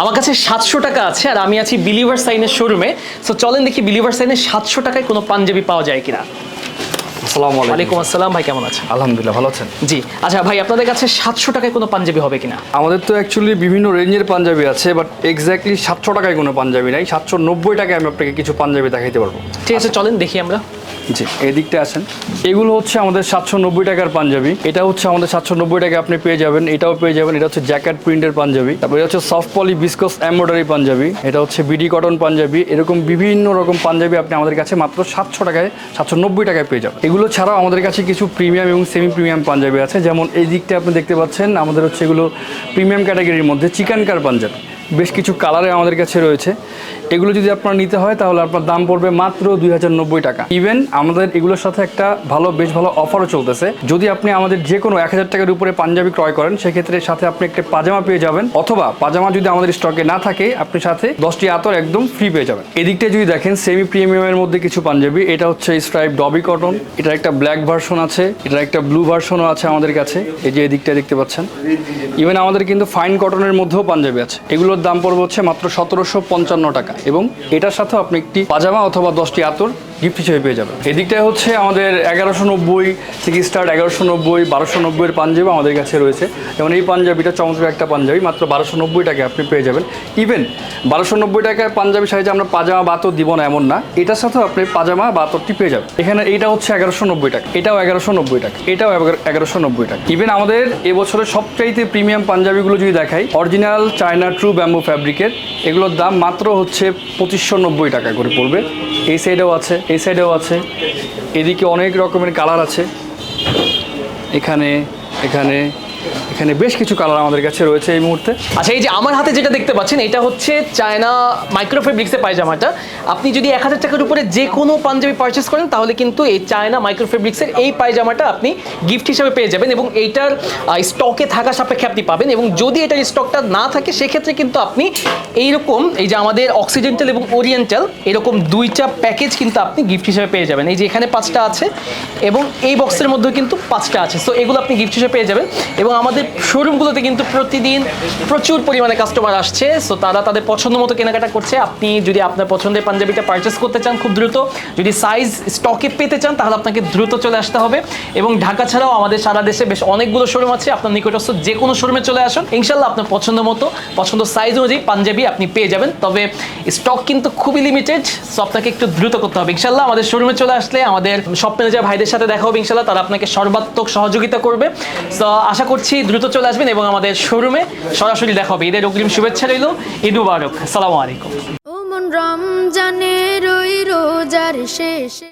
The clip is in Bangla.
আমার কাছে সাতশো টাকা আছে আর আমি আছি বিলিভার সাইনের শোরুমে সো চলেন দেখি বিলিভার সাইনে সাতশো টাকায় কোনো পাঞ্জাবি পাওয়া যায় কিনা। আসসালামু আলাইকুম। আসসালাম ভাই কেমন আছেন? আলহামদুলিল্লাহ ভালো আছেন? জি আচ্ছা ভাই আপনাদের কাছে সাতশো টাকায় কোনো পাঞ্জাবি হবে কিনা? আমাদের তো অ্যাকচুয়ালি বিভিন্ন রেঞ্জের পাঞ্জাবি আছে বাট এক্স্যাক্টলি সাতশো টাকায় কোনো পাঞ্জাবি নাই। সাতশো নব্বই টাকায় আমি আপনাকে কিছু পাঞ্জাবি দেখাইতে পারব। ঠিক আছে চলেন দেখি আমরা। জি এই দিকটা আসেন। এগুলো হচ্ছে আমাদের সাতশো নব্বই টাকার পাঞ্জাবি। এটা হচ্ছে আমাদের সাতশো নব্বই টাকা আপনি পেয়ে যাবেন। এটাও পেয়ে যাবেন। এটা হচ্ছে জ্যাকেট প্রিন্টের পাঞ্জাবি। তারপর এটা হচ্ছে soft poly viscose embroidery Punjabi. এটা হচ্ছে বিডি কটন পাঞ্জাবি। এরকম বিভিন্ন রকম পাঞ্জাবি আপনি আমাদের কাছে মাত্র সাতশো টাকায় সাতশো নব্বই টাকায় পেয়ে যাবেন। এগুলো ছাড়াও আমাদের কাছে কিছু প্রিমিয়াম এবং সেমি প্রিমিয়াম পাঞ্জাবি আছে। যেমন এই দিকটা আপনি দেখতে পাচ্ছেন, আমাদের হচ্ছে এগুলো প্রিমিয়াম ক্যাটাগরির মধ্যে চিকেন কার পাঞ্জাবি বেশ কিছু কালারে আমাদের কাছে রয়েছে। এগুলো যদি আপনার নিতে হয়, তাহলে আপনার দাম পড়বে মাত্র দুই হাজার নব্বই টাকা। ইভেন আমাদের এগুলোর সাথে একটা ভালো, বেশ ভালো অফারও চলতেছে। যদি আপনি আমাদের যে কোনো এক হাজার টাকার উপরে পাঞ্জাবি ক্রয় করেন, সেক্ষেত্রে সাথে আপনি একটা পাজামা পেয়ে যাবেন। অথবা পাজামা যদি আমাদের স্টকে না থাকে, আপনি সাথে দশটি আতর একদম ফ্রি পেয়ে যাবেন। এদিকটা যদি দেখেন সেমি প্রিমিয়ামের মধ্যে কিছু পাঞ্জাবি। এটা হচ্ছে স্ট্রাইপ ডবি কটন এটার একটা ব্ল্যাক ভার্সন আছে, এটার একটা ব্লু ভার্সনও আছে আমাদের কাছে। এই যে এদিকটা দেখতে পাচ্ছেন। ইভেন আমাদের কিন্তু ফাইন কটনের মধ্যেও পাঞ্জাবি আছে। এগুলোর দাম পড়বে হচ্ছে মাত্র সতেরোশো পঞ্চান্ন টাকা। এবং এটার সাথে আপনি একটি পাজামা অথবা দশটি আতর গিফট হিসেবে পেয়ে যাবেন। এদিকটায় হচ্ছে আমাদের এগারোশো নব্বই থেকে স্টার্ট এগারোশো নব্বই, বারোশো নব্বইয়ের পাঞ্জাবি আমাদের কাছে রয়েছে। যেমন এই পাঞ্জাবিটা চমৎকার একটা পাঞ্জাবি, মাত্র বারোশো নব্বই টাকায় আপনি পেয়ে যাবেন। ইভেন বারোশো নব্বই টাকায় পাঞ্জাবি সাইজে আমরা পাজামা বাতর দিব না এমন না, এটার সাথেও আপনি পাজামা বাতরটি পেয়ে যাবেন। এখানে এইটা হচ্ছে এগারোশো নব্বই টাকা, এটাও এগারোশো নব্বই টাকা, এটাও এগারোশো নব্বই টাকা। ইভেন আমাদের এবছরের সবচাইতে প্রিমিয়াম পাঞ্জাবিগুলো যদি দেখাই অরিজিনাল চায়না ট্রু ব্যাম্বু ফ্যাব্রিকের। এগুলোর দাম মাত্র হচ্ছে পঁচিশশো নব্বই টাকা করে পড়বে। এই সাইডেও আছে, এই সাইডেও আছে। এদিকে অনেক রকমের কালার আছে। এখানে এখানে এখানে বেশ কিছু কালার আমাদের কাছে রয়েছে এই মুহূর্তে। আচ্ছা এই যে আমার হাতে যেটা দেখতে পাচ্ছেন, এটা হচ্ছে চায়না মাইক্রো ফেব্রিক্সের পায়জামাটা আপনি যদি এক হাজার টাকার উপরে যে কোনো পাঞ্জাবি পারচেস করেন, তাহলে কিন্তু এই চায়না মাইক্রো ফেব্রিক্সের এই পায়জামাটা আপনি গিফট হিসেবে পেয়ে যাবেন এবং এইটার স্টকে থাকা সাপেক্ষে আপনি পাবেন এবং যদি এটার স্টকটা না থাকে, সেক্ষেত্রে কিন্তু আপনি এইরকম, এই যে আমাদের অক্সিডেন্টাল এবং ওরিয়েন্টাল এরকম দুইটা প্যাকেজ কিন্তু আপনি গিফট হিসেবে পেয়ে যাবেন। এই যে এখানে পাঁচটা আছে এবং এই বক্সের মধ্যেও কিন্তু পাঁচটা আছে। সো এগুলো আপনি গিফট হিসেবে পেয়ে যাবেন এবং আমাদের শোরুমগুলোতে কিন্তু প্রতিদিন প্রচুর পরিমাণে কাস্টমার আসছে। সো তারা তাদের পছন্দ মতো কেনাকাটা করছে। আপনি যদি আপনার পছন্দের পাঞ্জাবিটা পারচেস করতে চান খুব দ্রুত, যদি সাইজ স্টকে পেতে চান, তাহলে আপনাকে দ্রুত চলে আসতে হবে। এবং ঢাকা ছাড়াও আমাদের সারা দেশে বেশ অনেকগুলো শোরুম আছে। আপনার নিকটস্থ যে কোনো শোরুমে চলে আসুন। ইনশাল্লাহ আপনার পছন্দ মতো, পছন্দ সাইজ অনুযায়ী পাঞ্জাবি আপনি পেয়ে যাবেন। তবে স্টক কিন্তু খুবই লিমিটেড সো আপনাকে একটু দ্রুত করতে হবে। ইনশাল্লাহ আমাদের শোরুমে চলে আসলে আমাদের শপ ম্যানেজার ভাইদের সাথে দেখা হবে ইনশাল্লাহ। তারা আপনাকে সর্বাত্মক সহযোগিতা করবে। সো আশা করছি দ্রুত চলে আসবেন এবং আমাদের শোরুমে সরাসরি দেখা হবে ঈদের অগ্রিম শুভেচ্ছা রইল ঈদ মুবারক আসসালামু আলাইকুম। রমজানের ওই রোজার শেষে।